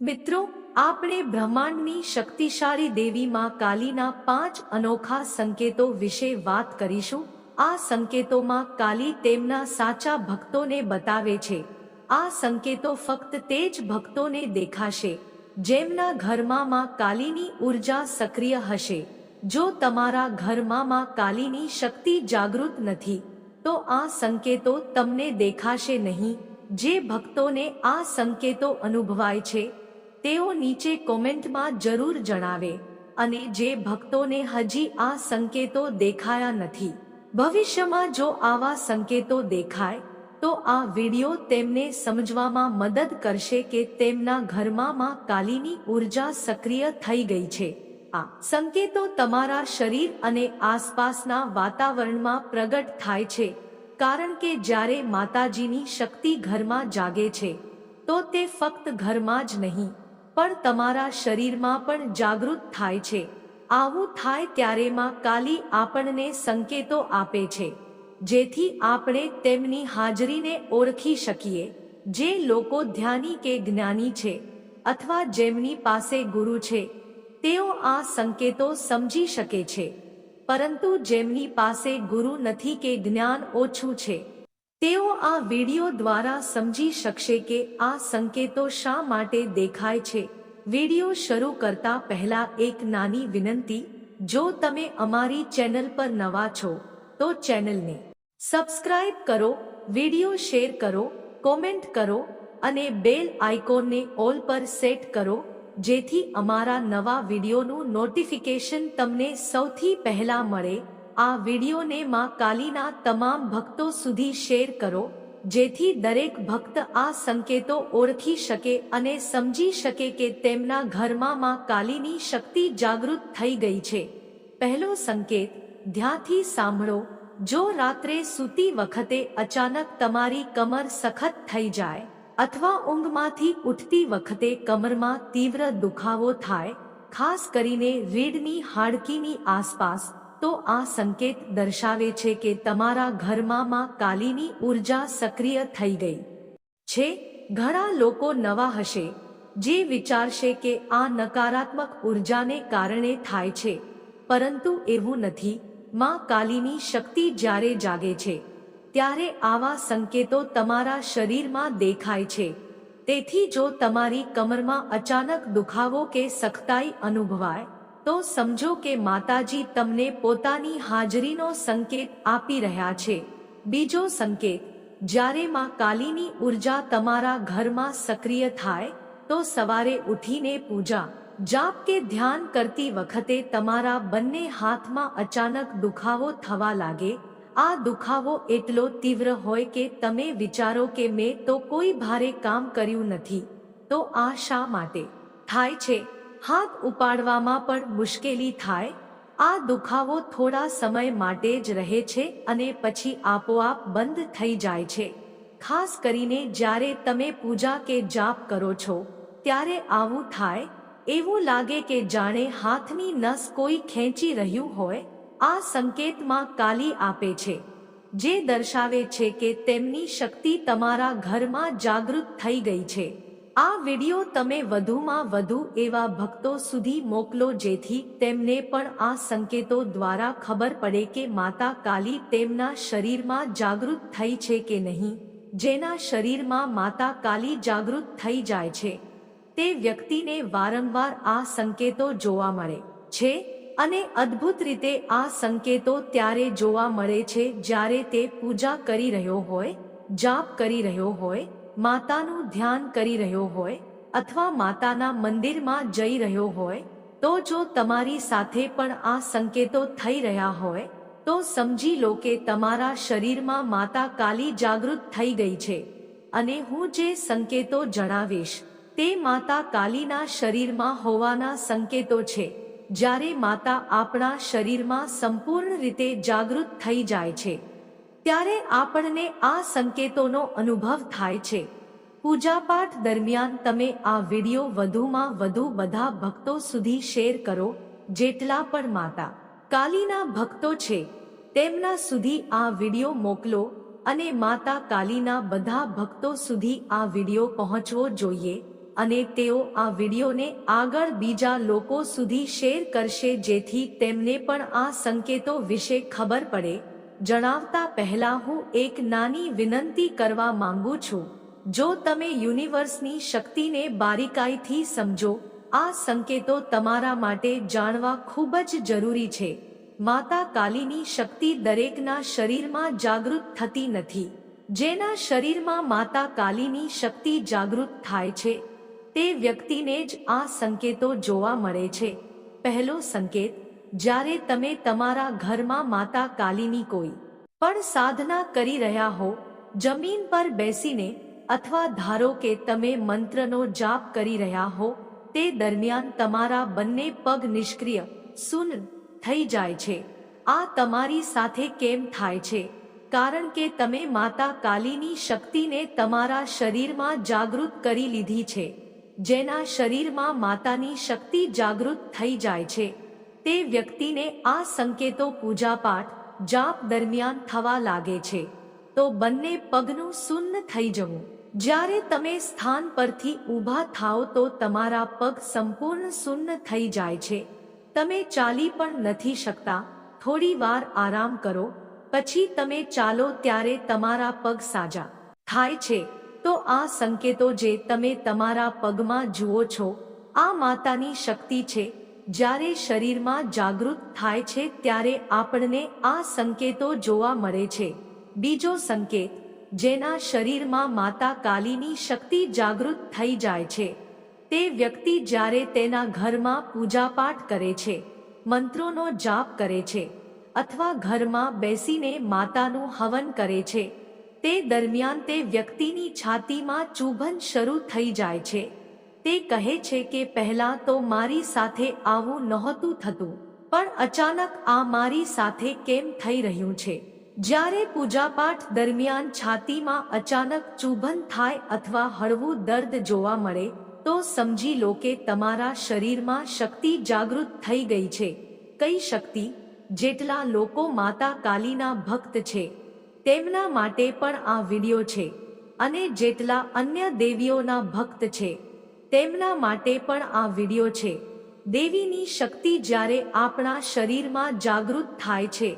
મિત્રો, આપણે બ્રહ્માંડની શક્તિશાળી દેવી માં કાલીના પાંચ અનોખા સંકેતો વિશે વાત કરીશું. આ સંકેતોમાં કાલી તેમના સાચા ભક્તોને બતાવે છે. આ સંકેતો ફક્ત તે જ ભક્તોને દેખાશે, જેમના ઘરમાં કાલીની ઊર્જા સક્રિય હશે. જો તમારા ઘરમાં કાલીની શક્તિ જાગૃત નથી, તો આ સંકેતો તમને દેખાશે નહીં. જે ભક્તોને આ સંકેતો અનુભવાય છે તેઓ નીચે કોમેન્ટમાં જરૂર જણાવે અને જે ભક્તોને હજી આ સંકેતો દેખાયા નથી. ભવિષ્યમાં જો આવા સંકેતો દેખાય, તો આ વિડિયો તેમને સમજવામાં મદદ કરશે કે તેમના ઘરમાં કાલીની ઊર્જા સક્રિય થઈ ગઈ છે. આ સંકેતો તમારા શરીર અને આસપાસના વાતાવરણમાં પ્રગટ થાય છે, કારણ કે જ્યારે માતાજીની શક્તિ ઘરમાં જાગે છે, તો તે ફક્ત ઘરમાં જ નહીં પણ તમારા શરીરમાં પણ જાગૃત થાય છે. આવું થાય ત્યારે માં કાલી આપણને સંકેતો આપે છે. જેથી આપણે તેમની હાજરીને ઓળખી શકીએ. જે લોકો ધ્યાની કે જ્ઞાની છે અથવા જેમની પાસે ગુરુ છે, તેઓ આ સંકેતો સમજી શકે છે. પરંતુ જેમની પાસે ગુરુ નથી કે જ્ઞાન ઓછું છે, તેઓ આ વીડિયો દ્વારા સમજી શકશે કે આ સંકેતો શા માટે દેખાય છે. વિડિયો શરૂ કરતા પહેલા એક નાની વિનંતી, જો તમે અમારી ચેનલ પર નવા છો, તો ચેનલને સબસ્ક્રાઇબ કરો, વિડિયો શેર કરો, કોમેન્ટ કરો અને બેલ આઇકોનને ઓલ પર સેટ કરો, જેથી અમારા નવા વિડિયોનું નોટિફિકેશન તમને સૌથી પહેલા મળે. આ વિડિયોને માં કાલીના તમામ ભક્તો સુધી શેર કરો. જેથી દરેક ભક્ત આ સંકેતો ઓળખી શકે અને સમજી શકે કે તેમના ઘરમાં કાલીની શક્તિ જાગૃત થઈ ગઈ છે. પહેલો સંકેત ધ્યાથી સાંભળો. જો રાત્રે સૂતી વખતે અચાનક તમારી કમર સખત થઈ જાય અથવા ઊંઘમાંથી ઉઠતી વખતે કમરમાં તીવ્ર દુખાવો થાય, ખાસ કરીને રીડની હાડકીની આસપાસ તો આ સંકેત દર્શાવે છે કે તમારા ઘરમાં માં કાલીની ઊર્જા સક્રિય થઈ ગઈ છે. ઘણા લોકો નવા હશે, જે વિચારશે કે આ નકારાત્મક ઉર્જાને કારણે થાય છે. પરંતુ એવું નથી. માં કાલીની શક્તિ જ્યારે જાગે છે, ત્યારે આવા સંકેતો તમારા શરીરમાં દેખાય છે. તેથી જો તમારી કમરમાં અચાનક દુખાવો કે સખતાઈ અનુભવાય તો સમજો કે માતાજી તમને પોતાની હાજરીનો સંકેત આપી રહ્યા છે. બીજો સંકેત, જ્યારે માં કાલીની ઊર્જા તમારા ઘરમાં સક્રિય થાય, તો સવારે ઉઠીને પૂજા, જાપ કે ધ્યાન કરતી વખતે તમારા બંને હાથમાં અચાનક દુખાવો થવા લાગે. આ દુખાવો એટલો તીવ્ર હોય કે તમે વિચારો કે મેં તો કોઈ ભારે કામ કર્યું નથી. તો આ શા માટે? થાય છે. હાથ ઉપાડવામાં પણ મુશ્કેલી થાય, આ દુખાવો થોડા સમય માટે જ રહે છે અને પછી આપોઆપ બંધ થઈ જાય છે. ખાસ કરીને જ્યારે તમે પૂજા કે જાપ કરો છો, ત્યારે આવું થાય, એવું લાગે કે જાણે હાથની નસ કોઈ ખેંચી રહ્યું હોય, આ સંકેતમાં કાલી આપે છે. જે દર્શાવે છે કે તેમની શક્તિ તમારા ઘરમાં જાગૃત થઈ ગઈ છે. આ વિડિયો તમે વધુમાં વધુ એવા ભક્તો સુધી મોકલો જેથી તેમને પણ આ સંકેતો દ્વારા ખબર પડે કે માતા કાલી તેમના શરીરમાં જાગૃત થઈ છે કે નહીં. જેના શરીરમાં માતા કાલી જાગૃત થઈ જાય છે. તે વ્યક્તિને વારંવાર આ સંકેતો જોવા મળે છે અને અદ્ભુત રીતે આ સંકેતો ત્યારે જોવા મળે છે જ્યારે તે પૂજા કરી રહ્યો હોય, જાપ કરી રહ્યો હોય માતાનું ધ્યાન કરી રહ્યો હોય અથવા માતાના મંદિરમાં જઈ રહ્યો હોય, તો જો તમારી સાથે પણ આ સંકેતો થઈ રહ્યા હોય, તો સમજી લો કે તમારા શરીરમાં માતા કાલી જાગૃત થઈ ગઈ છે. અને હું જે સંકેતો જણાવીશ, તે માતા કાલીના શરીરમાં હોવાના સંકેતો છે, જ્યારે માતા આપણા શરીરમાં સંપૂર્ણ રીતે જાગૃત થઈ જાય છે. ત્યારે આપણને આ સંકેતોનો અનુભવ થાય છે. પૂજાપાઠ દરમિયાન તમે આ વિડિયો વધુમાં વધુ બધા ભક્તો સુધી શેર કરો, જેટલા પણ માતા કાલીના ભક્તો છે, તેમના સુધી આ વિડિયો મોકલો અને માતા કાલીના બધા ભક્તો સુધી આ વિડિયો પહોંચવો જોઈએ અને તેઓ આ વિડીયોને આગળ બીજા લોકો સુધી શેર કરશે જેથી તેમને પણ આ સંકેતો વિશે ખબર પડે જણાવતા પહેલા હું એક નાની વિનંતી કરવા માંગુ છું. જો તમે યુનિવર્સની શક્તિને બારીકાઈથી સમજો, આ સંકેતો તમારા માટે જાણવા ખૂબ જ જરૂરી છે. માતા કાલીની શક્તિ દરેકના શરીરમાં જાગૃત થતી નથી. જેના શરીરમાં માતા કાલીની શક્તિ જાગૃત થાય છે, તે વ્યક્તિને જ આ સંકેતો જોવા મળે છે. પહેલો સંકેત જ્યારે તમે તમારા ઘરમાં માતા કાલીની કોઈ પણ સાધના કરી રહ્યા હો, જમીન પર બેસીને અથવા ધારો કે તમે મંત્રનો જાપ કરી રહ્યા હો, તે દરમિયાન તમારા બંને પગ નિષ્ક્રિય સુન થઈ જાય છે. આ તમારી સાથે કેમ થાય છે? કારણ કે તમે માતા કાલીની શક્તિને તમારા શરીરમાં જાગૃત કરી લીધી છે. જેના શરીરમાં માતાની શક્તિ જાગૃત થઈ જાય છે. તે વ્યક્તિને આ સંકેતો પૂજાપાઠ જાપ દરમિયાન થવા લાગે છે. તો બંને પગનું સુન્ન થઈ જવું. જ્યારે તમે સ્થાન પરથી ઊભા થાઓ તો તમારા પગ સંપૂર્ણ સુન્ન થઈ જાય છે. તમે ચાલી પણ નથી શકતા. થોડી વાર આરામ કરો. પછી તમે ચાલો ત્યારે તમારા પગ સાજા. થાય છે. તો આ સંકેતો જે તમે તમારા પગમાં જુઓ છો, આ માતાની શક્તિ છે જ્યારે શરીરમાં જાગૃત થાય છે ત્યારે આપણને આ સંકેતો જોવા મળે છે. બીજો સંકેત, જેના શરીરમાં માતા કાલીની શક્તિ જાગૃત થઈ જાય છે. તે વ્યક્તિ જ્યારે તેના ઘરમાં પૂજાપાઠ કરે છે, મંત્રોનો જાપ કરે છે, અથવા ઘરમાં બેસીને માતાનું હવન કરે છે, તે દરમિયાન તે વ્યક્તિની છાતીમાં ચૂભન શરૂ થઈ જાય છે. તે કહે છે કે પહેલાં તો મારી સાથે આવું નહોતું થતું, પણ અચાનક આ મારી સાથે કેમ થઈ રહ્યું છે? જ્યારે પૂજાપાઠ દરમિયાન છાતીમાં અચાનક ચૂભન થાય અથવા હળવું દર્દ જોવા મળે, તો સમજી લો કે તમારા શરીરમાં શક્તિ જાગૃત થઈ ગઈ છે. કઈ શક્તિ? જેટલા લોકો માતા કાલીના ભક્ત છે. તેમના માટે પણ આ વિડિયો છે. અને જેટલા અન્ય દેવીઓના ભક્ત છે. તેમના માટે પણ આ વિડિયો છે. દેવીની શક્તિ જ્યારે આપણા શરીરમાં જાગૃત થાય છે,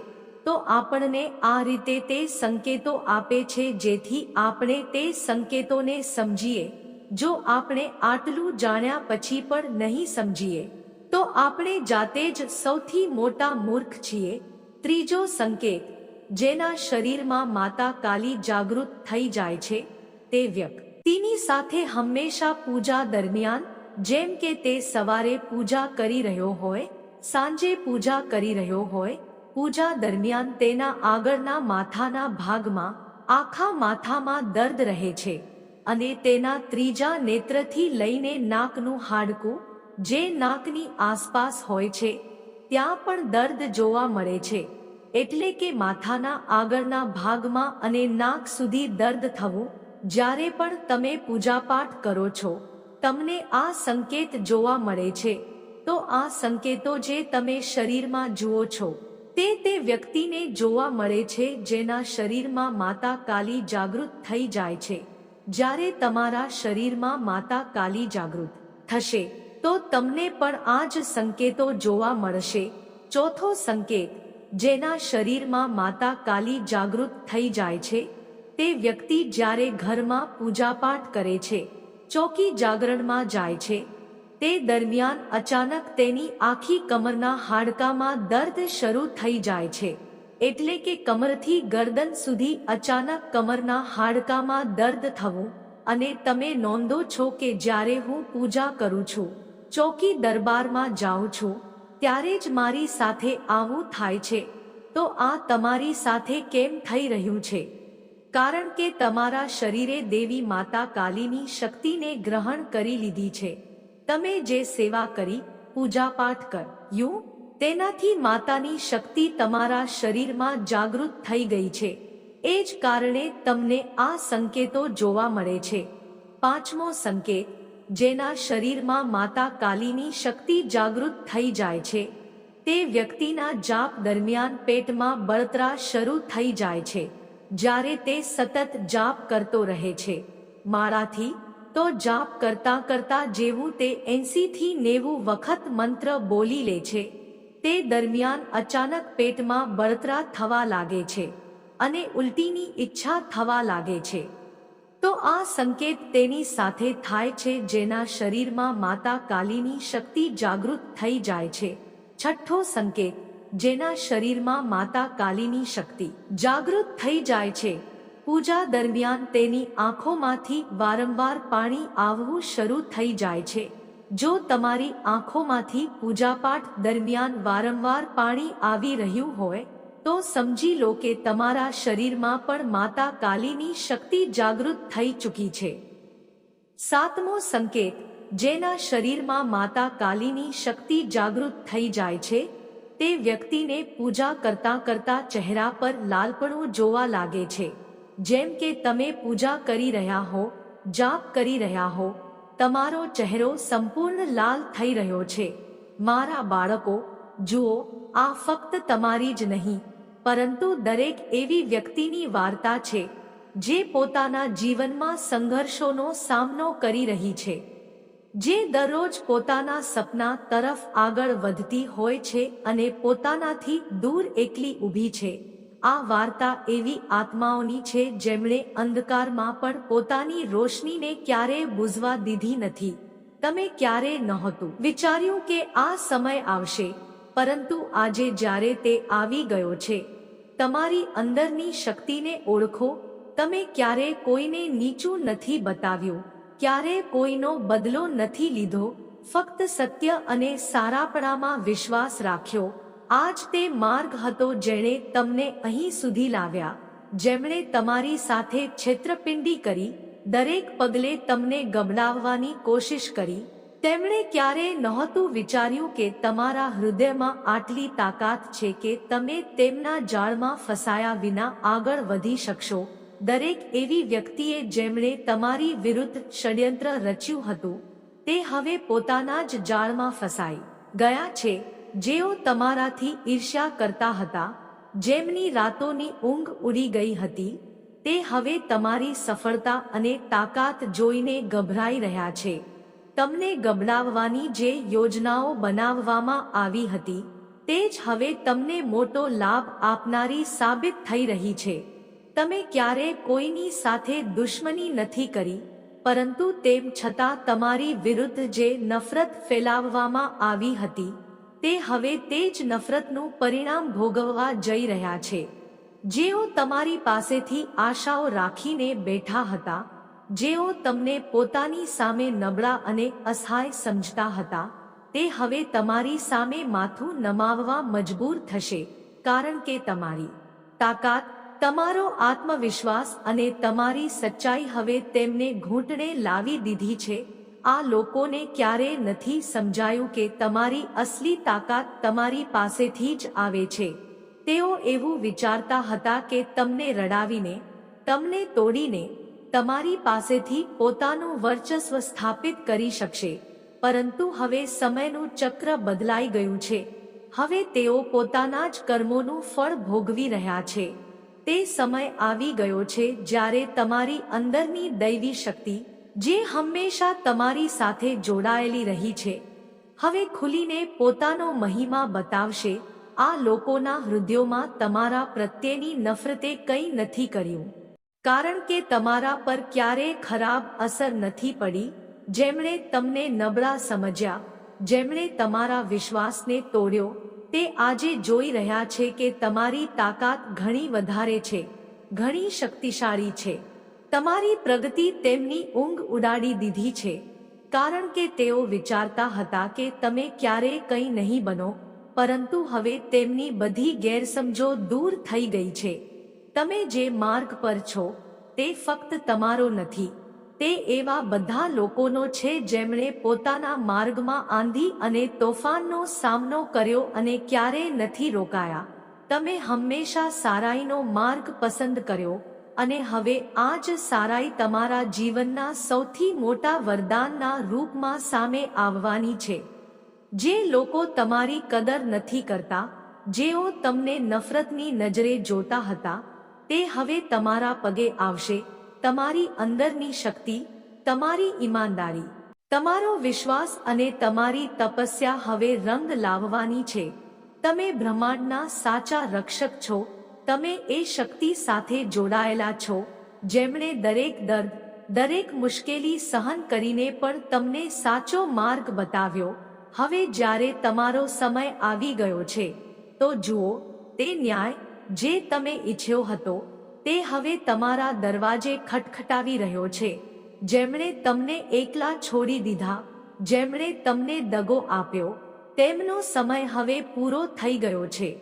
તો આપણને આ રીતે તે સંકેતો આપે છે જેથી આપણે તે સંકેતોને સમજીએ. જો આપણે આટલું જાણ્યા પછી પણ નહીં સમજીએ, તો આપણે જાતે જ સૌથી મોટા મૂર્ખ છીએ. ત્રીજો સંકેત, જેના શરીરમાં માતા કાલી જાગૃત થઈ જાય છે, તે વ્યક્તિની સાથે હંમેશા પૂજા દરમિયાન, જેમ કે તે સવારે પૂજા કરી રહ્યો હોય, સાંજે પૂજા કરી રહ્યો હોય, પૂજા દરમિયાન તેના આગળના માથાના ભાગમાં, આખા માથામાં દર્દ રહે છે. અને તેના ત્રીજા નેત્રથી લઈને નાકનું હાડકું, જે નાકની આસપાસ હોય છે, ત્યાં પણ દર્દ જોવા મળે છે. એટલે કે માથાના આગળના ભાગમાં અને નાક સુધી દર્દ થવું જ્યારે પણ તમે પૂજાપાઠ કરો છો, તમને આ સંકેત જોવા મળે છે. તો આ સંકેતો જે તમે શરીરમાં જુઓ છો, તે તે વ્યક્તિને જોવા મળે છે જેના શરીરમાં માતા કાલી જાગૃત થઈ જાય છે. જ્યારે તમારા શરીરમાં માતા કાલી જાગૃત થશે, તો તમને પણ આ જ સંકેતો જોવા મળશે. ચોથો સંકેત, જેના શરીરમાં માતા કાલી જાગૃત થઈ જાય છે તે વ્યક્તિ જ્યારે ઘરમાં પૂજાપાઠ કરે છે, ચોકી જાગરણમાં જાય છે, તે દરમિયાન અચાનક તેની આખી કમરના હાડકામાં દર્દ શરૂ થઈ જાય છે, એટલે કે કમરથી ગરદન સુધી અચાનક કમરના હાડકામાં દર્દ થવું અને તમે નોંધો છો કે જ્યારે હું પૂજા કરું છું, ચોકી દરબારમાં જાઉં છું, ત્યારે જ મારી સાથે આવું થાય છે, તો આ તમારી સાથે કેમ થઈ રહ્યું છે? કારણ કે તમારા શરીરે દેવી માતા કાલીની શક્તિને ગ્રહણ કરી લીધી છે. તમે જે સેવા કરી, પૂજાપાઠ કર્યું તેનાથી માતાની શક્તિ તમારા શરીરમાં જાગૃત થઈ ગઈ છે. એ જ કારણે તમને આ સંકેતો જોવા મળે છે. પાંચમો સંકેત, જેના શરીરમાં માતા કાલીની શક્તિ જાગૃત થઈ જાય છે. તે વ્યક્તિના જાપ દરમિયાન પેટમાં બળતરા શરૂ થઈ જાય છે. જ્યારે તે સતત જાપ કરતો રહે છે. મારાથી તો જાપ કરતા કરતા જેવું તે એંસીથી નેવું વખત મંત્ર બોલી લે છે. તે દરમિયાન અચાનક પેટમાં બળતરા થવા લાગે છે અને ઉલટીની ઈચ્છા થવા લાગે છે. તો આ સંકેત તેની સાથે થાય છે જેના શરીરમાં માતા કાલીની શક્તિ જાગૃત થઈ જાય છે. છઠ્ઠો સંકેત જેના શરીરમાં માતા કાલીની શક્તિ જાગૃત થઈ જાય છે. પૂજા દરમિયાન તેની આંખોમાંથી વારંવાર પાણી આવવું શરૂ થઈ જાય છે. જો તમારી આંખોમાંથી પૂજાપાઠ દરમિયાન વારંવાર પાણી આવી રહ્યું હોય, તો સમજી લો કે તમારા શરીરમાં પણ માતા કાલીની શક્તિ જાગૃત થઈ ચૂકી છે. સાતમો સંકેત, જેના શરીરમાં માતા કાલીની શક્તિ જાગૃત થઈ જાય છે તે વ્યક્તિને પૂજા કરતા કરતા ચહેરા પર લાલપણું જોવા લાગે છે. જેમ કે તમે પૂજા કરી રહ્યા હો, જાપ કરી રહ્યા હો, તમારો ચહેરો સંપૂર્ણ લાલ થઈ રહ્યો છે. મારા બાળકો, જુઓ, આ ફક્ત તમારી જ નહીં, પરંતુ દરેક એવી વ્યક્તિની વાર્તા છે, જે પોતાના જીવનમાં સંઘર્ષોનો સામનો કરી રહી છે. જે દરરોજ પોતાના સપના તરફ આગળ વધતી હોય છે અને પોતાનાથી દૂર એકલી ઊભી છે. આ વાર્તા એવી આત્માઓની છે જેમણે અંધકારમાં પણ પોતાની રોશનીને ક્યારેય બુઝવા દીધી નથી. તમે ક્યારે નહોતું વિચાર્યું કે આ સમય આવશે? પરંતુ આજે જ્યારે તે આવી ગયો છે, તમારી અંદરની શક્તિને ઓળખો. તમે ક્યારે કોઈને નીચું નથી બતાવ્યું. ક્યારે કોઈનો બદલો નથી લીધો, ફક્ત સત્ય અને સારાપણામાં વિશ્વાસ રાખ્યો. આજ તે માર્ગ હતો જેણે તમને અહીં સુધી લાવ્યા. જેમણે તમારી સાથે છેતરપિંડી કરી, દરેક પગલે તમને ગબડાવવાની કોશિશ કરી. તેમણે ક્યારેય નહોતું વિચાર્યું કે તમારા હૃદયમાં આટલી તાકાત છે કે તમે તેમના જાળમાં ફસાયા વિના આગળ વધી શકશો. દરેક એવી વ્યક્તિએ જેમણે તમારી વિરુદ્ધ ષડયંત્ર રચ્યું હતું, તે હવે પોતાના જ જાળમાં ફસાઈ ગયા છે. જેઓ તમારાથી ઈર્ષ્યા કરતા હતા, જેમની રાતોની ઊંઘ ઉડી ગઈ હતી, તે હવે તમારી સફળતા અને તાકાત જોઈને ગભરાઈ રહ્યા છે. તમને ગબડાવવાની જે યોજનાઓ બનાવવામાં આવી હતી, તે જ હવે તમને મોટો લાભ આપનારી સાબિત થઈ રહી છે. તમે ક્યારે કોઈની સાથે દુશ્મની નથી કરી, પરંતુ તેમ છતાં તમારી વિરુદ્ધ જે નફરત ફેલાવવામાં આવી હતી, તે હવે તે જ નફરતનું પરિણામ ભોગવવા જઈ રહ્યા છે. જેઓ તમારી પાસેથી આશાઓ રાખીને બેઠા હતા, જેઓ તમને પોતાની સામે નબળા અને અસહાય સમજતા હતા, તે હવે તમારી સામે માથું નમાવવા મજબૂર થશે, કારણ કે તમારી તાકાત તમારો આત્મવિશ્વાસ અને તમારી સચ્ચાઈ હવે તેમને ઘૂંટણે લાવી દીધી છે. આ લોકોને ક્યારે નથી સમજાયું કે તમારી અસલી તાકાત તમારી પાસેથી જ આવે છે. તેઓ એવું વિચારતા હતા કે તમને રડાવીને, તમને તોડીને, તમારી પાસેથી પોતાનું વર્ચસ્વ સ્થાપિત કરી શકશે. પરંતુ હવે સમયનું ચક્ર બદલાઈ ગયું છે. હવે તેઓ પોતાના જ કર્મોનું ફળ ભોગવી રહ્યા છે. તે સમય આવી ગયો છે જ્યારે તમારી અંદરની દૈવી શક્તિ, જે હંમેશા તમારી સાથે જોડાયેલી રહી છે, હવે ખુલીને પોતાનો મહિમા બતાવશે. આ લોકોના હૃદયોમાં તમારા પ્રત્યેની નફરતે કંઈ નથી કર્યું, કારણ કે તમારા પર ક્યારેય ખરાબ અસર નથી પડી. જેમણે તમને નબળા સમજ્યા, જેમણે તમારા વિશ્વાસને તોડ્યો તે આજે જોઈ રહ્યા છે કે તમારી તાકાત ઘણી વધારે છે, ઘણી શક્તિશાળી છે. તમારી પ્રગતિ તેમની ઊંઘ ઉડાડી દીધી છે, કારણ કે તેઓ વિચારતા હતા કે તમે ક્યારેય કંઈ નહીં બનો, પરંતુ હવે તેમની બધી ગેરસમજો દૂર થઈ ગઈ છે. તમે જે માર્ગ પર છો, તે ફક્ત તમારો નથી. તે એવા બધા લોકોનો છે જેમણે પોતાના માર્ગમાં આંધી અને તોફાનનો સામનો કર્યો અને ક્યારેય નથી રોકાયા. તમે હંમેશા સારાઈનો માર્ગ પસંદ કર્યો અને હવે આ જ સારાઈ તમારા જીવનના સૌથી મોટા વરદાનના રૂપમાં સામે આવવાની છે. જે લોકો તમારી કદર નથી કરતા, જેઓ તમને નફરતની નજરે જોતા હતા, તે હવે તમારા પગે આવશે. તમારી અંદરની શક્તિ, તમારી ઈમાનદારી, તમારો વિશ્વાસ અને તમારી તપસ્યા હવે રંગ લાવવાની છે. તમે બ્રહ્માંડના સાચા રક્ષક છો, તમે એ શક્તિ સાથે જોડાયેલા છો, જેમણે દરેક દર્દ, દરેક મુશ્કેલી સહન કરીને પણ તમને સાચો માર્ગ બતાવ્યો. હવે જ્યારે તમારો સમય આવી ગયો છે, તો જુઓ, તે ન્યાય, જે તમે ઈચ્છ્યો હતો તે હવે તમારા દરવાજે ખટખટાવી રહ્યો છે. જેમણે તમને એકલા છોડી દીધા, જેમણે તમને દગો આપ્યો, તેમનો સમય હવે પૂરો થઈ ગયો છે.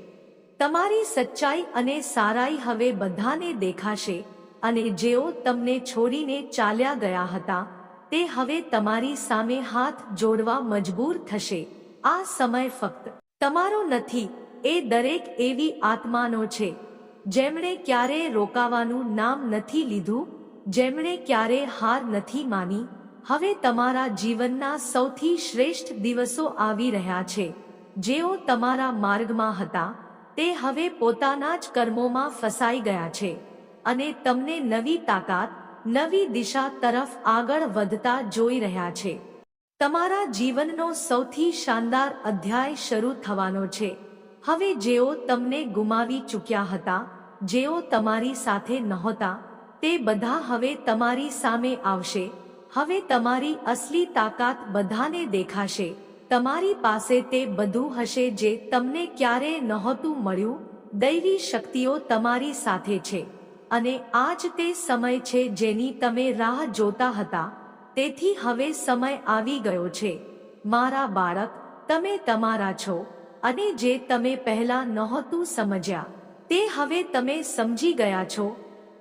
તમારી સચ્ચાઈ અને સારાઈ હવે બધાને દેખાશે અને જેઓ તમને છોડીને ચાલ્યા ગયા હતા, તે હવે તમારી સામે હાથ જોડવા મજબૂર થશે. આ સમય ફક્ત તમારો નથી, એ દરેક એવી આત્માનો છે. જેમણે ક્યારે રોકાવાનું નામ નથી લીધું, જેમણે ક્યારે હાર નથી માની, હવે તમારા જીવનના સૌથી શ્રેષ્ઠ દિવસો આવી રહ્યા છે. જેઓ તમારા માર્ગમાં હતા, તે હવે પોતાના જ કર્મોમાં ફસાઈ ગયા છે. અને તમને નવી તાકાત, નવી દિશા તરફ આગળ વધતા જોઈ રહ્યા છે. તમારા જીવનનો સૌથી શાનદાર અધ્યાય શરૂ થવાનો છે. હવે જેઓ તમને ગુમાવી ચૂક્યા હતા, જેઓ તમારી સાથે નહોતા, તે બધા હવે તમારી સામે આવશે. હવે તમારી અસલી તાકાત બધાને દેખાશે. તમારી પાસે તે બધું હશે જે તમને ક્યારેય નહોતું મળ્યું. દૈવી શક્તિઓ તમારી સાથે છે. અને આજ તે સમય છે જેની તમે રાહ જોતા હતા. તેથી હવે સમય આવી ગયો છે. મારા બાળક, તમે તમારા છો. અને જે તમે પહેલા નહોતું સમજ્યા, તે હવે તમે સમજી ગયા છો.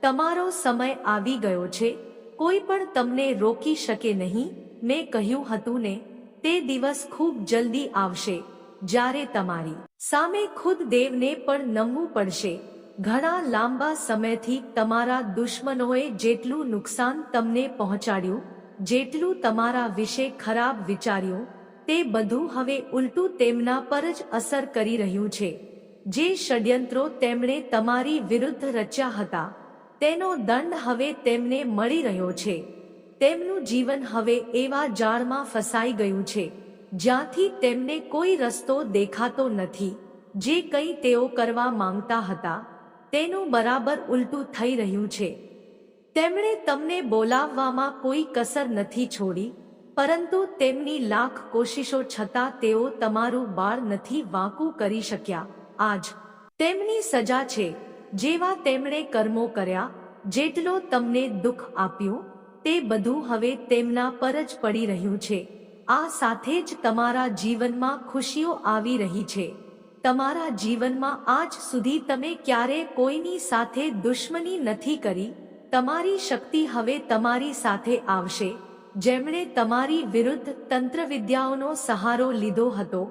તમારો સમય આવી ગયો છે. કોઈ પણ તમને રોકી શકે નહીં. મેં કહ્યું હતું ને, તે દિવસ ખૂબ જલ્દી આવશે, જ્યારે તમારી સામે ખુદ દેવને પણ નમવું પડશે. ઘણા લાંબા સમયથી તમારા દુશ્મનોએ જેટલું નુકસાન તમને પહોંચાડ્યું, જેટલું તમારા વિશે ખરાબ વિચાર્યું તે બધું હવે ઉલટું તેમના પર જ અસર કરી રહ્યું છે. જે ષડયંત્રો તેમણે તમારી વિરુદ્ધ રચ્યા હતા, તેનો દંડ હવે તેમને મળી રહ્યો છે. તેમનું જીવન હવે એવા જાળમાં ફસાઈ ગયું છે, જ્યાંથી તેમને કોઈ રસ્તો દેખાતો નથી. જે કંઈ તેઓ કરવા માંગતા હતા, તેનું બરાબર ઉલટું થઈ રહ્યું છે. તેમણે તમને બોલાવવામાં કોઈ કસર નથી છોડી પરંતુ તેમની લાખ કોશિશો છતાં તેઓ તમારું બાળ નથી વાંકું કરી શક્યા. આજ તેમની સજા છે. જેવા તેમણે કર્મો કર્યા, જેટલો તમને દુઃખ આપ્યું, તે બધું હવે તેમના પર જ પડી રહ્યું છે. આ સાથે જ તમારા જીવનમાં ખુશીઓ આવી રહી છે. તમારા જીવનમાં આજ સુધી તમે ક્યારે કોઈની સાથે દુશ્મની નથી કરી. તમારી શક્તિ હવે તમારી સાથે આવશે. જેમણે તમારી વિરુદ્ધ તંત્ર વિદ્યાઓનો સહારો લીધો હતો,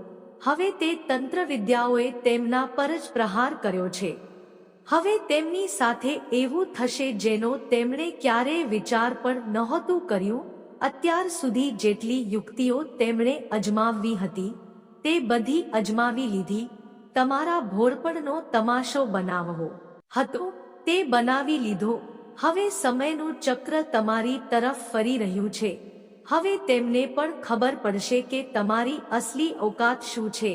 હવે તે તંત્ર વિદ્યાઓએ તેમના પર જ પ્રહાર કર્યો છે. હવે તેમની સાથે એવું થશે જેનો તેમણે ક્યારેય વિચાર પણ નહોતું કર્યું, અત્યાર સુધી જેટલી યુક્તિઓ તેમણે અજમાવવી હતી, તે બધી અજમાવી લીધી, તમારા ભોળપણનો તમાશો બનાવવો હતો, તે બનાવી લીધો. હવે સમયનું ચક્ર તમારી તરફ ફરી રહ્યું છે. હવે તેમને પણ ખબર પડશે કે તમારી અસલી ઓકાત શું છે.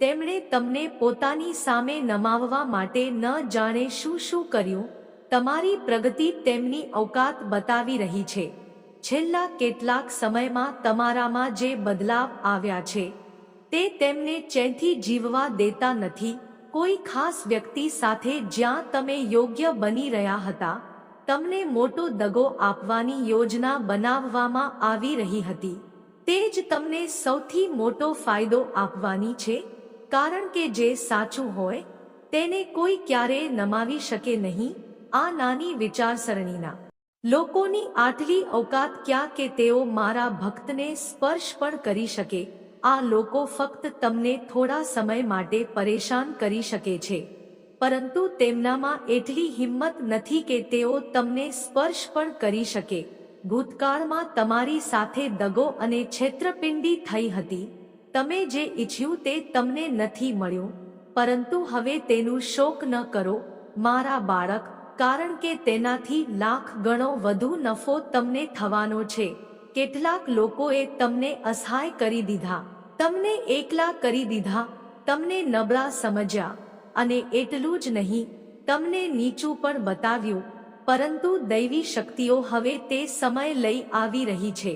તેમણે તમને પોતાની સામે નમાવવા માટે ન જાણે શું શું કર્યું. તમારી પ્રગતિ તેમની ઓકાત બતાવી રહી છે. છેલ્લા કેટલાક સમયમાં તમારામાં જે બદલાવ આવ્યા છે, તે તેમને ચેનથી જીવવા દેતા નથી. કોઈ ખાસ વ્યક્તિ સાથે જ્યાં તમે યોગ્ય બની રહ્યા હતા તમને મોટો દગો આપવાની યોજના બનાવવામાં આવી રહી હતી. તે જ તમને સૌથી મોટો ફાયદો આપવાની છે, કારણ કે જે સાચું હોય, તેને કોઈ ક્યારેય નમાવી શકે નહીં, આ નાની વિચારસરણીના. લોકોની આટલી અવકાત ક્યાં કે તેઓ મારા ભક્તને સ્પર્શ પણ કરી શકે, આ લોકો ફક્ત તમને થોડા સમય માટે પરેશાન કરી શકે છે. પરંતુ તેમનામાં એટલી હિંમત નથી કે તેઓ તમને સ્પર્શ પણ કરી શકે. ભૂતકાળમાં તમારી સાથે દગો અને છેત્રપિંડી થઈ હતી. તમે જે ઈચ્છ્યું તે તમને નથી મળ્યું. પરંતુ હવે તેનું શોક ન કરો. મારા બાળક, કારણ કે તેનાથી લાખ ગણો વધુ નફો તમને થવાનો છે. કેટલાક લોકોએ તમને અસહાય કરી દીધા. તમને એકલા કરી દીધા. તમને નબળા સમજ્યા. અને એટલું જ નહીં, તમને નીચું પણ બતાવ્યું, પરંતુ દૈવી શક્તિઓ હવે તે સમય લઈ આવી રહી છે.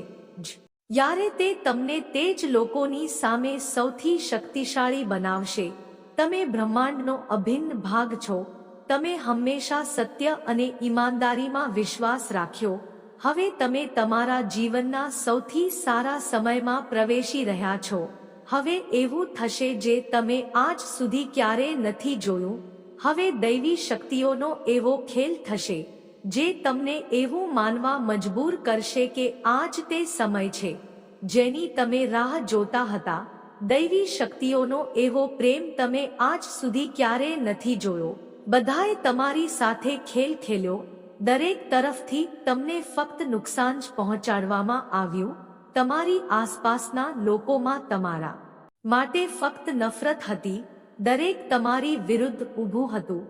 યારે તે તમને તે જ લોકોની સામે સૌથી શક્તિશાળી બનાવશે. તમે બ્રહ્માંડનો અભિન્ન ભાગ છો. તમે હંમેશા સત્ય અને ઈમાનદારીમાં વિશ્વાસ રાખ્યો. હવે તમે તમારા જીવનના સૌથી સારા સમયમાં પ્રવેશી રહ્યા છો. હવે એવું થશે જે તમે આજ સુધી ક્યારેય નથી જોયું. હવે દૈવી શક્તિઓનો એવો ખેલ થશે, જે તમને એવું માનવા મજબૂર કરશે કે આજ તે સમય છે, જેની તમે રાહ જોતા હતા. દૈવી શક્તિઓનો એવો પ્રેમ તમે આજ સુધી ક્યારેય નથી જોયો. બધાએ તમારી સાથે ખેલ ખેલ્યો. દરેક તરફથી તમને ફક્ત નુકસાન જ પહોંચાડવામાં આવ્યું. તમારી આસપાસના લોકોમાં તમારા માટે ફક્ત નફરત હતી, દરેક તમારી વિરુદ્ધ ઊભું હતું,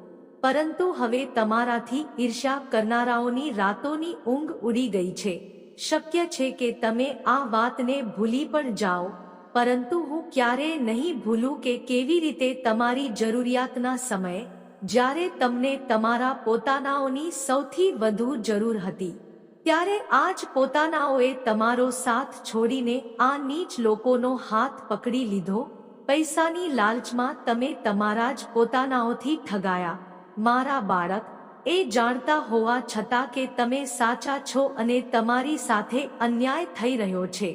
પરંતુ હવે તમારાથી ઈર્ષ્યા કરનારાઓની રાતોની ઊંઘ ઉડી ગઈ છે. શક્ય છે કે તમે આ વાતને ભૂલી પણ જાઓ, પરંતુ હું ક્યારેય નહીં ભૂલું કે કેવી રીતે તમારી જરૂરિયાતના સમયે, જ્યારે તમને તમારા પોતાનાઓની સૌથી વધુ જરૂર હતી. ત્યારે આજ પોતાનાઓએ તમારો સાથ છોડીને આ નીચ લોકોનો હાથ પકડી લીધો. પૈસાની લાલચમાં તમે તમારા જ પોતાનાઓથી ઠગાયા. મારા બાળક, એ જાણતા હોવા છતાં કે તમે સાચા છો અને તમારી સાથે અન્યાય થઈ રહ્યો છે.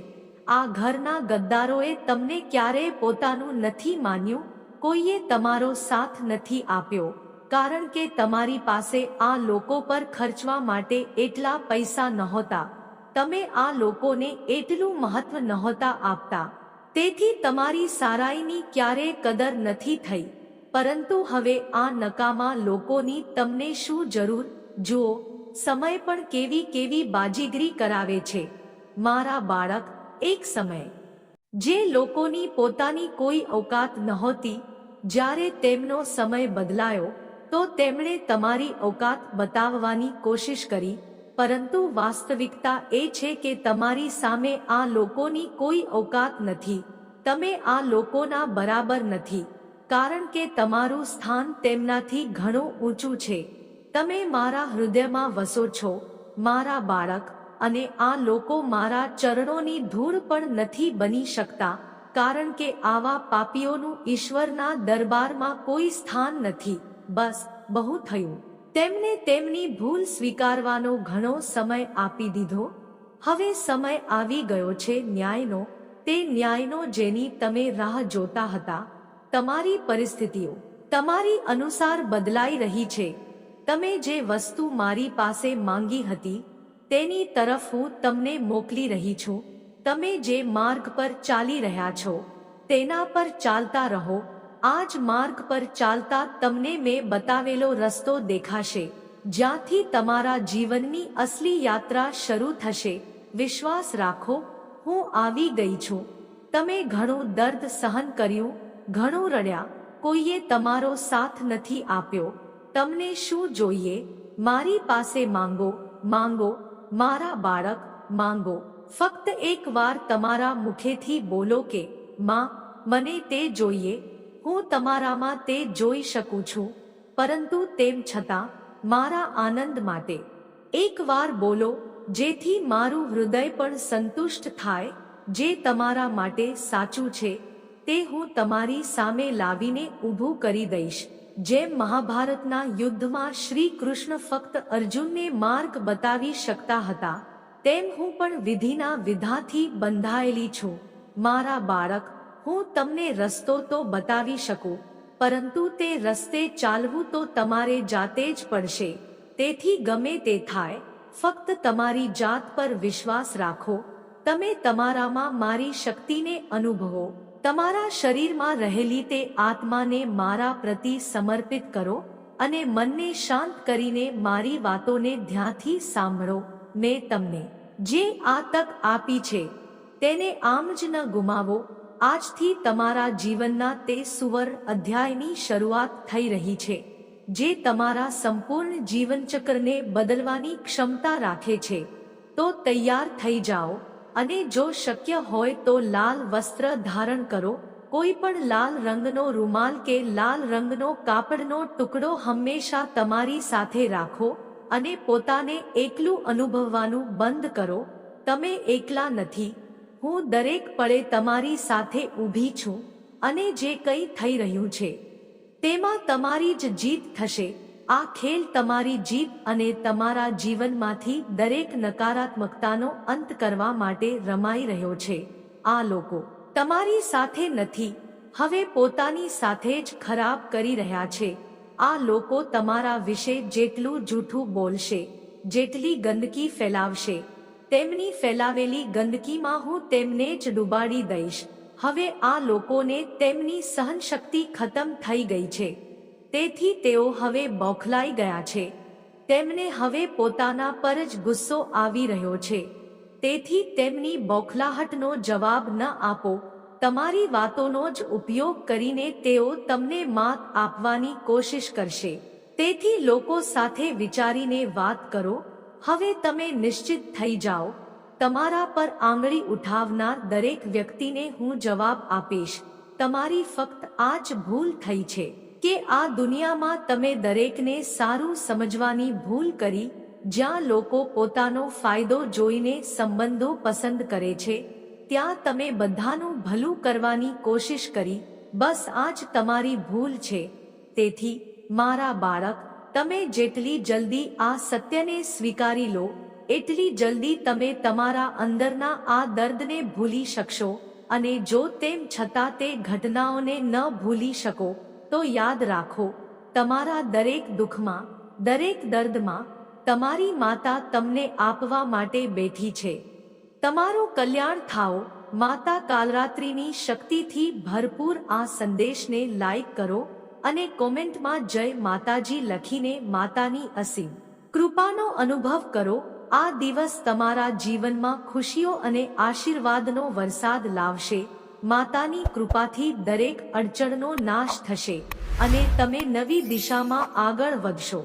આ ઘરના ગદ્દારોએ તમને ક્યારેય પોતાનું નથી માન્યું, કોઈએ તમારો સાથ નથી આપ્યો. કારણ કે તમારી પાસે આ લોકો પર ખર્ચવા માટે એટલા પૈસા નહોતા. તમે આ લોકોને એટલું મહત્વ નહોતા આપતા. તેથી તમારી સારાઈની ક્યારેય કદર નથી થઈ. પરંતુ હવે આ નકામા લોકોની તમને શું જરૂર? જુઓ, સમય પણ કેવી કેવી બાજીગરી કરાવે છે. મારા બાળક, એક સમય. જે લોકોની પોતાની કોઈ ઓકાત નહોતી, જ્યારે તેમનો સમય બદલાયો તો તેમણે તમારી અવકાત બતાવવાની કોશિશ કરી, પરંતુ વાસ્તવિકતા એ છે કે તમારી સામે આ લોકોની કોઈ અવકાત નથી. તમે આ લોકોના બરાબર નથી, કારણ કે તમારું સ્થાન તેમનાથી ઘણું ઊંચું છે. તમે મારા હૃદયમાં વસો છો, મારા બાળક, અને આ લોકો મારા ચરણોની ધૂળ પણ નથી બની શકતા, કારણ કે આવા પાપીઓનું ઈશ્વરના દરબારમાં કોઈ સ્થાન નથી. બસ, બહુ થયું. તેમને તેમની ભૂલ સ્વીકારવાનો ઘણો સમય આપી દીધો. હવે સમય આવી ગયો છે ન્યાયનો. તે ન્યાયનો જેની તમે રાહ જોતા હતા. તમારી પરિસ્થિતિઓ. તમારી અનુસાર બદલાઈ રહી છે. તમે જે વસ્તુ મારી પાસે માંગી હતી, તેની તરફ હું તમને મોકલી રહી છું. તમે જે માર્ગ પર ચાલી રહ્યા છો, તેના પર ચાલતા રહો. આ જ માર્ગ પર ચાલતા તમને મેં બતાવેલો રસ્તો દેખાશે, જ્યાંથી તમારા જીવનની અસલી યાત્રા શરૂ થશે. વિશ્વાસ રાખો, હું આવી ગઈ છું. તમે ઘણું દર્દ સહન કર્યું, ઘણું રડ્યા, કોઈએ તમારો સાથ નથી આપ્યો. તમને શું જોઈએ? મારી પાસે માંગો માંગો, મારા બાળક, માંગો. ફક્ત એક વાર તમારા મુખેથી બોલો કે, માં, મને તે જોઈએ હું તમારામાં તે જોઈ શકું છું, પરંતુ તેમ છતાં, મારા આનંદ માટે. એકવાર બોલો, જેથી મારું હૃદય પણ સંતુષ્ટ થાય, જે તમારા માટે સાચું છે, તે હું તમારી સામે લાવીને ઊભું કરી દઈશ, જેમ મહાભારતના યુદ્ધમાં શ્રી કૃષ્ણ ફક્ત અર્જુનને માર્ગ બતાવી શકતા હતા, તેમ હું પણ વિધિના વિધાથી બંધાયેલી છું. મારા બાળક હું તમને રસ્તો તો બતાવી શકું, પરંતુ તે રસ્તે ચાલવું તો તમારે જાતે જ પડશે. તેથી ગમે તે થાય, ફક્ત તમારી જાત પર વિશ્વાસ રાખો. તમે તમારામાં મારી શક્તિને અનુભવો. તમારા શરીરમાં રહેલી તે આત્માને મારા પ્રતિ સમર્પિત કરો અને મનને શાંત કરીને મારી વાતોને ધ્યાનથી સાંભળો. મેં તમને જે આ તક આપી છે, તેને આમ જ ન ગુમાવો આજથી તમારા જીવનના તે સુવર અધ્યાયની શરૂઆત થઈ રહી છે, જે તમારા સંપૂર્ણ જીવનચક્રને બદલવાની ક્ષમતા રાખે છે. તો તૈયાર થઈ જાઓ, અને જો શક્ય હોય તો લાલ વસ્ત્ર ધારણ કરો, કોઈ પણ લાલ રંગનો રૂમાલ કે લાલ રંગનો કાપડનો ટુકડો હંમેશા તમારી સાથે રાખો, અને પોતાને એકલું અનુભવવાનું બંધ કરો. તમે એકલા નથી હું દરેક પળે તમારી સાથે ઊભી છું અને જે કંઈ થઈ રહ્યું છે, તેમાં તમારી જ જીત થશે. આ ખેલ તમારી જીત અને તમારા જીવનમાંથી દરેક નકારાત્મકતાનો અંત કરવા માટે રમાઈ રહ્યો છે. આ લોકો તમારી સાથે નથી, હવે પોતાની સાથે જ ખરાબ કરી રહ્યા છે. આ લોકો તમારા વિશે જેટલું જૂઠું બોલશે, જેટલી ગંદકી ફેલાવશે તેમની ફેલાવેલી ગંદકીમાં હું તેમને જ ડૂબાડી દઈશ. હવે આ લોકોને તેમની સહનશક્તિ ખતમ થઈ ગઈ છે. તેથી તેઓ હવે બૌખલાઈ ગયા છે. તેમને હવે પોતાના પર જ ગુસ્સો આવી રહ્યો છે. તેથી તેમની બૌખલાહટનો જવાબ ન આપો. તમારી વાતોનો જ ઉપયોગ કરીને તેઓ તમને માત આપવાની કોશિશ કરશે. તેથી લોકો સાથે વિચારીને વાત કરો. હવે તમે નિશ્ચિત થઈ જાઓ. તમારા પર આંગળી ઉઠાવનાર દરેક વ્યક્તિને હું જવાબ આપીશ. તમારી ફક્ત આ જ ભૂલ થઈ છે કે આ દુનિયામાં તમે દરેકને સારું સમજવાની ભૂલ કરી, જ્યાં લોકો પોતાનો ફાયદો જોઈને સંબંધો પસંદ કરે છે, ત્યાં તમે બધાનું ભલું કરવાની કોશિશ કરી, બસ આ જ તમારી ભૂલ છે. તેથી, મારા બાળક તમે જેટલી જલ્દી આ સત્યને સ્વીકારી લો, એટલી જલ્દી તમે તમારા અંદરના આ દર્દને ભૂલી શકશો અને જો તેમ છતાં તે ઘટનાઓને ન ભૂલી શકો, તો યાદ રાખો, તમારા દરેક દુઃખમાં, દરેક દર્દમાં, તમારી માતા તમને આપવા માટે બેઠી છે. તમારું કલ્યાણ થાઓ, માતા કાલરાત્રિની શક્તિથી ભરપૂર આ સંદેશને લાઈક કરો અને કોમેન્ટમાં જય માતાજી લખીને માતાની અસીમ. કૃપાનો અનુભવ કરો, આ દિવસ તમારા જીવનમાં ખુશીઓ અને આશીર્વાદનો વરસાદ લાવશે, માતાની કૃપાથી દરેક અડચણનો નાશ થશે, અને તમે નવી દિશામાં આગળ વધશો.